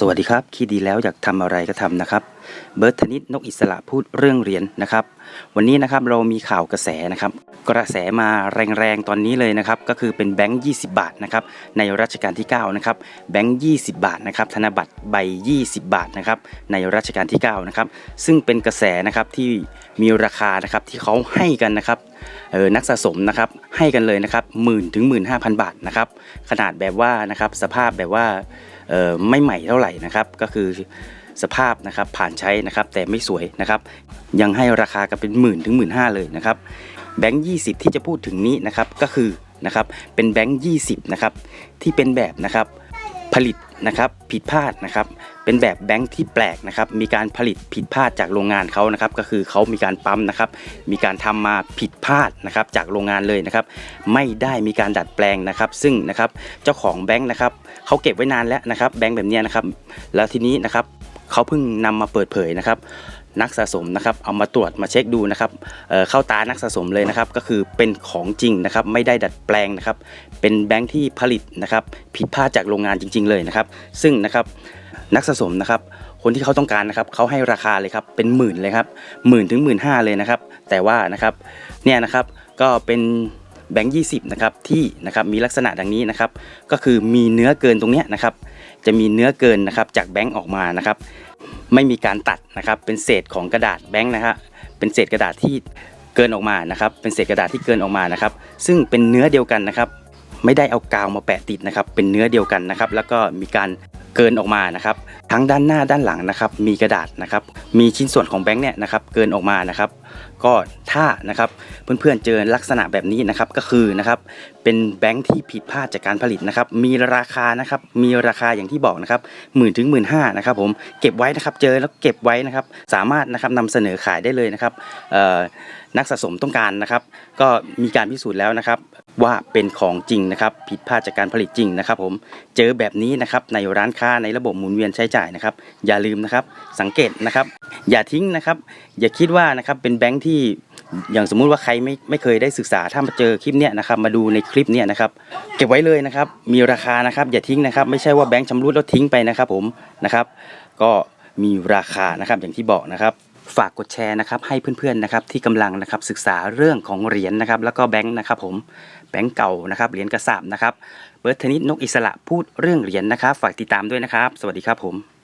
สวัสดีครับ คิดดีแล้วอยากทำอะไรก็ทำนะครับ เบิร์ตธนิตนกอิสระพูดเรื่องเหรียญนะครับ วันนี้นะครับเรามีข่าวกระแสนะครับ กระแสมาแรงๆตอนนี้เลยนะครับ ก็คือเป็นแบงค์ 20 บาทนะครับ ในรัชกาลที่ 9 นะครับ แบงค์ 20 บาทนะครับ ธนบัตรใบ 20 บาทนะครับ ในรัชกาลที่ 9 นะครับ ซึ่งเป็นกระแสนะครับที่มีราคานะครับที่เขาให้กันนะครับเออนักสะสมนะครับให้กันเลยนะครับหมื่นถึงหมื่นห้าพันบาทนะครับ ขนาดแบบว่านะครับสภาพแบบว่า ไม่ใหม่เท่าไหร่นะครับก็คือสภาพนะครับผ่านใช้นะครับแต่ไม่สวยนะครับ ยังให้ราคากันเป็นหมื่นถึงหมื่นห้าเลยนะครับแบงค์ยี่สิบที่จะพูดถึงนี้นะครับก็คือนะครับเป็นแบงค์ยี่สิบนะครับที่เป็นแบบนะครับ ผลิตนะครับผิดพลาดนะครับเป็นแบบแบงค์ที่แปลกนะครับมีการผลิตผิดพลาดจากโรงงานเขานะครับก็คือเขามีการปั๊มนะครับมีการทำมาผิดพลาดนะครับจากโรงงานเลยนะครับไม่ได้มีการดัดแปลงนะครับ ซึ่งนะครับเจ้าของแบงค์นะครับเขาเก็บไว้นานแล้วนะครับแบงค์แบบนี้นะครับแล้วทีนี้นะครับเขาเพิ่งนำมาเปิดเผยนะครับ นักสะสมนะครับเอามาตรวจมาเช็คดูนะครับเเข้าตานักสะสมเลยนะครับก็คือเป็นของจริงนะครับไม่ได้ดัดแปลงนะครับเป็นแบงค์ที่ผลิตนะครับผิดพลาดจากโรงงานจริง ๆ เลยนะครับซึ่งนะครับนักสะสมนะครับคนที่เขาต้องการนะครับเขาให้ราคาเลยครับเป็นหมื่นเลยครับหมื่นถึงหมื่นห้าเลยนะครับแต่ว่านะครับเนี่ยนะครับก็เป็นแบงค์ยี่สิบนะครับที่นะครับมีลักษณะดังนี้นะครับก็คือมีเนื้อเกินตรงเนี้ยนะครับจะมีเนื้อเกินนะครับจากแบงค์ออกมานะครับ ไม่มีการตัดนะครับเป็นเศษของกระดาษแบงค์นะครับเป็นเศษกระดาษที่เกินออกมานะครับ เป็นเศษกระดาษที่เกินออกมานะครับ ซึ่งเป็นเนื้อเดียวกันนะครับ ไม่ได้เอากาวมาแปะติดนะครับ เป็นเนื้อเดียวกันนะครับ แล้วก็มีการ เกินออกมานะครับทั้งด้านหน้าด้านหลังนะครับมีกระดาษนะครับมีชิ้นส่วนของแบงค์เนี่ยนะครับเกินออกมานะครับก็ถ้านะครับเพื่อนๆเจอลักษณะแบบนี้นะครับก็คือนะครับเป็นแบงค์ที่ผิดพลาดจากการผลิตนะครับมีราคานะครับมีราคาอย่างที่บอกนะครับหมื่นถึงหมื่นห้านะครับผมเก็บไว้นะครับเจอแล้วเก็บไว้นะครับสามารถนะครับนำเสนอขายได้เลยนะครับนักสะสมต้องการนะครับ ก็มีการพิสูจน์แล้วนะครับ ว่าเป็นของจริงนะครับ ผิดพลาดจากการผลิตจริงนะครับ ผมเจอแบบนี้นะครับในร้านค้าในระบบหมุนเวียนใช้จ่ายนะครับ อย่าลืมนะครับ สังเกตนะครับ อย่าทิ้งนะครับ อย่าคิดว่านะครับเป็นแบงค์ที่อย่างสมมุติว่าใครไม่ไม่เคยได้ศึกษาถ้ามาเจอคลิปเนี้ยนะครับ มาดูในคลิปเนี้ยนะครับ เก็บไว้เลยนะครับ มีราคานะครับ อย่าทิ้งนะครับ ไม่ใช่ว่าแบงค์ชำรุดแล้วทิ้งไปนะครับ ผมนะครับ ก็มีราคานะครับอย่างที่บอกนะครับ ฝากกดแชร์นะครับให้เพื่อนๆนะครับที่กำลังนะครับศึกษาเรื่องของเหรียญนะครับแล้วก็แบงค์นะครับผมแบงค์เก่านะครับเหรียญกระสาบนะครับเบิร์ตธนิตนกอิสระพูดเรื่องเหรียญนะครับ ฝากติดตามด้วยนะครับ สวัสดีครับผม